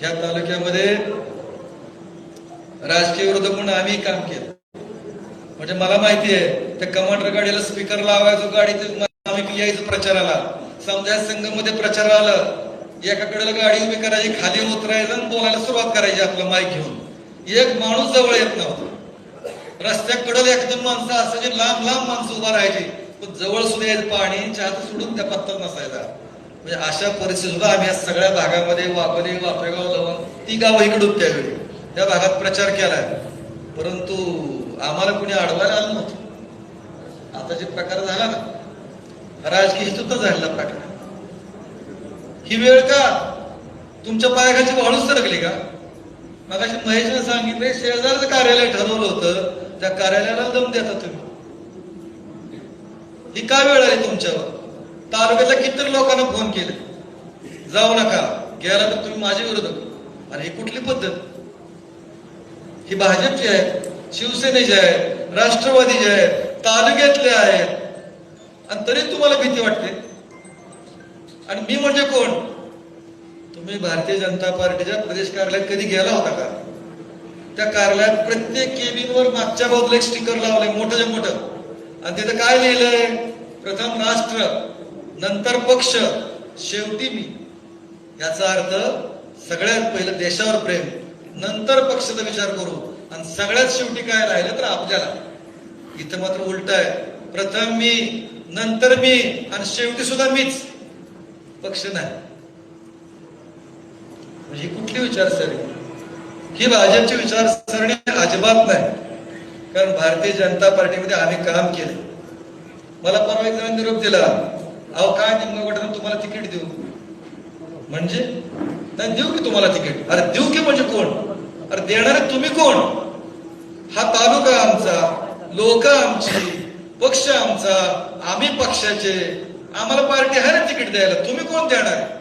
ह्या तालुक्यामध्ये राजकीय विरोधक म्हणून आम्ही काम केलं. म्हणजे मला माहिती आहे त्या कमांडर गाडीला स्पीकर लावायचो गाडीत आम्ही यायचं प्रचाराला. समजा संघमध्ये प्रचार आलं एका कडेला गाडी उभी करायची खाली उतरायचं आणि बोलायला सुरुवात करायची आपलं माईक घेऊन. एक माणूस जवळ येत नव्हता. रस्त्याकडे एकदम माणसं असायची लांब लांब माणसं उभा राहायची. पण जवळ सुद्धा यायचं पाणी चहा सोडून त्या पत्ता नसायचा. म्हणजे अशा परिस्थिती सुद्धा आम्ही या सगळ्या भागामध्ये वापरे वापेगाव लवंग ती गावं इकडून त्यावेळी त्या भागात प्रचार केलाय. परंतु आम्हाला कुणी अडवायला आलं नव्हतं. आता जे प्रकार झाला ना राजकीय सुद्धा झालेला प्रकार. ही वेळ का तुमच्या पायाखाची वाळूच सरकली का? मग अशी महेशने सांगितले शेजारचं कार्यालय ठरवलं होतं. त्या कार्यालयाला दम देता तुम्ही. ही का वेळ आली तुमच्यावर? तालुक्यातल्या किती लोकांना फोन केले. जाऊ नका. गेला तर तुम्ही माझे विरोधक आणि ही कुठली पद्धत? ही भाजपची आहे शिवसेनेची आहे राष्ट्रवादीची आहे तालुक्यातले आहेत. आणि तरी तुम्हाला भीती वाटते. आणि मी म्हणजे कोण? तुम्ही भारतीय जनता पार्टीच्या प्रदेश कार्यालयात कधी गेला होता का? त्या कार्यालयात प्रत्येक केबिनवर मागच्या बाजूला एक स्टिकर लावलंय मोठं मोठं. आणि तिथं काय लिहिलंय? प्रथम राष्ट्र. नंतर पक्ष शेवटी मी. याचा अर्थ सगळ्यात पहिलं देशावर प्रेम नंतर पक्षाचा विचार करू. आणि सगळ्यात शेवटी काय राहिलं तर आपल्याला. इथं मात्र उलट आहे. प्रथम मी नंतर मी आणि शेवटी सुद्धा मीच. पक्ष नाही. म्हणजे कुठली विचारसरणी? ही भाजपची विचारसरणी अजिबात नाही. कारण भारतीय जनता पार्टीमध्ये आम्ही काम केले. मला परवा एक निरोप दिला. अहो काय निमगाव गटानं तुम्हाला तिकीट देऊ? म्हणजे? नाही देऊ की तुम्हाला तिकीट? अरे देऊ की म्हणजे कोण? अरे देणारे तुम्ही कोण? हा तालुका आमचा लोक आमची पक्ष आमचा आम्ही पक्षाचे. आम्हाला पार्टी आहे ना तिकीट द्यायला? तुम्ही कोण देणार?